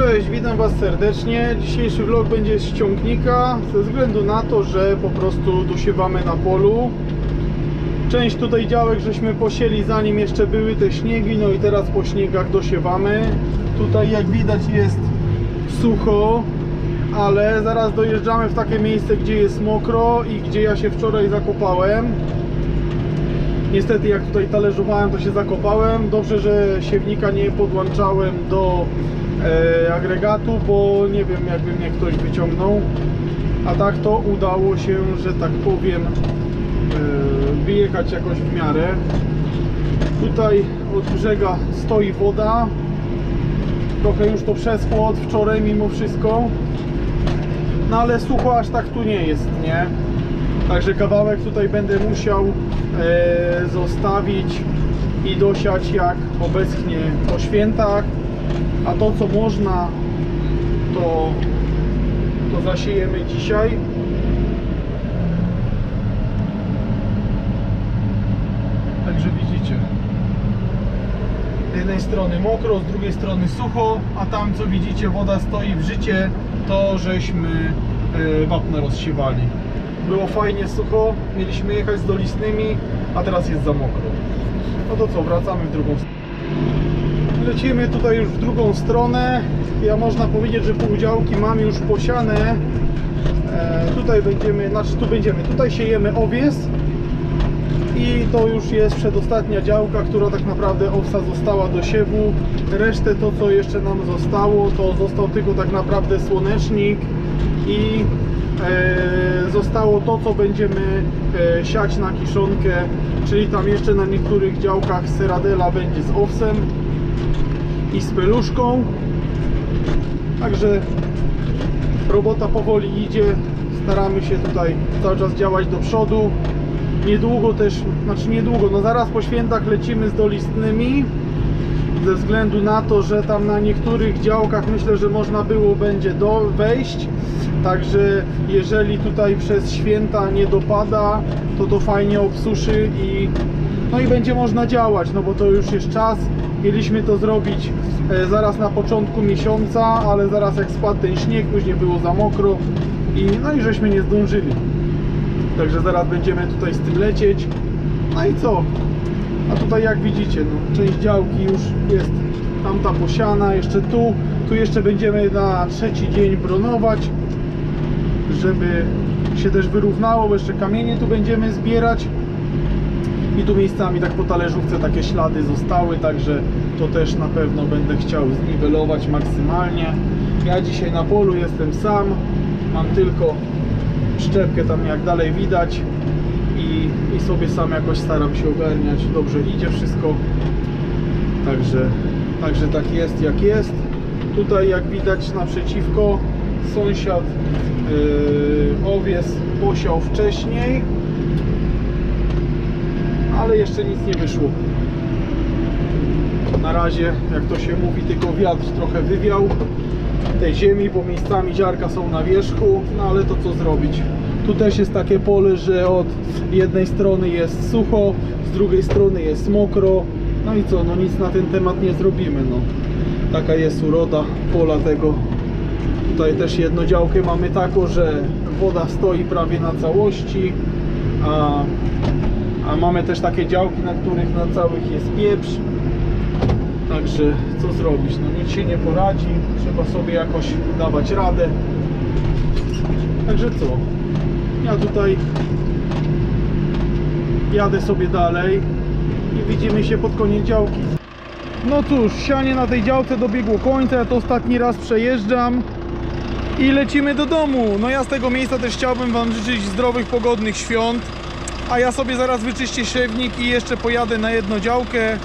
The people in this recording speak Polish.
Cześć, witam Was serdecznie. Dzisiejszy vlog będzie z ciągnika ze względu na to, że po prostu dosiewamy na polu. Część tutaj działek żeśmy posieli zanim jeszcze były te śniegi, no i teraz po śniegach dosiewamy. Tutaj jak widać jest sucho, ale zaraz dojeżdżamy w takie miejsce, gdzie jest mokro i gdzie ja się wczoraj zakopałem. Niestety jak tutaj talerzowałem to się zakopałem. Dobrze, że siewnika nie podłączałem do e, agregatu, bo nie wiem jakby mnie ktoś wyciągnął. A tak to udało się, że tak powiem, e, wyjechać jakoś w miarę. Tutaj od brzega stoi woda. Trochę już to przeschło od wczoraj mimo wszystko. No ale sucho aż tak tu nie jest, nie? Także kawałek tutaj będę musiał e, zostawić i dosiać jak obeschnie po świętach. A to co można to, to zasiejemy dzisiaj. Także widzicie. Z jednej strony mokro, z drugiej strony sucho, a tam co widzicie woda stoi w życie, to żeśmy e, wapno rozsiewali. Było fajnie sucho, mieliśmy jechać z dolistnymi, a teraz jest za mokro. No to co, wracamy w drugą stronę. Lecimy tutaj już w drugą stronę. Ja można powiedzieć, że pół działki mam już posiane. E, tutaj będziemy, znaczy tu będziemy, tutaj siejemy owies i to już jest przedostatnia działka, która tak naprawdę owsa została do siewu. Resztę to co jeszcze nam zostało, to został tylko tak naprawdę słonecznik i e, zostało to co będziemy e, siać na kiszonkę, czyli tam jeszcze na niektórych działkach seradela będzie z owsem i z peluszką. Także robota powoli idzie. Staramy się tutaj cały czas działać do przodu. Niedługo też, znaczy niedługo, no zaraz po świętach lecimy z dolistnymi. Ze względu na to, że tam na niektórych działkach myślę, że można było będzie do, wejść. Także jeżeli tutaj przez święta nie dopada, to to fajnie obsuszy i no i będzie można działać, no bo to już jest czas. Mieliśmy to zrobić e, zaraz na początku miesiąca, ale zaraz jak spadł ten śnieg, później było za mokro i no i żeśmy nie zdążyli. Także zaraz będziemy tutaj z tym lecieć. No i co? A tutaj jak widzicie, no, część działki już jest tamta posiana, jeszcze tu. Tu jeszcze będziemy na trzeci dzień bronować, żeby się też wyrównało, bo jeszcze kamienie tu będziemy zbierać. I tu miejscami tak po talerzówce takie ślady zostały, także to też na pewno będę chciał zniwelować maksymalnie. Ja dzisiaj na polu jestem sam, mam tylko szczepkę tam jak dalej widać i, i sobie sam jakoś staram się ogarniać. Dobrze idzie wszystko. Także, także tak jest jak jest. Tutaj jak widać naprzeciwko sąsiad yy, owies posiał wcześniej, ale jeszcze nic nie wyszło. Na razie, jak to się mówi, tylko wiatr trochę wywiał tej ziemi, bo miejscami ziarka są na wierzchu, no ale to co zrobić? Tu też jest takie pole, że od jednej strony jest sucho, z drugiej strony jest mokro, no i co, no nic na ten temat nie zrobimy, no. Taka jest uroda pola tego. Tutaj też jedną działkę mamy taką, że woda stoi prawie na całości, a mamy też takie działki, na których na całych jest pieprz. Także co zrobić? No nic się nie poradzi, trzeba sobie jakoś dawać radę. Także co? Ja tutaj jadę sobie dalej i widzimy się pod koniec działki. No cóż, sianie na tej działce dobiegło końca, ja to ostatni raz przejeżdżam i lecimy do domu. No ja z tego miejsca też chciałbym Wam życzyć zdrowych, pogodnych świąt. A ja sobie zaraz wyczyścię siewnik i jeszcze pojadę na jedną działkę.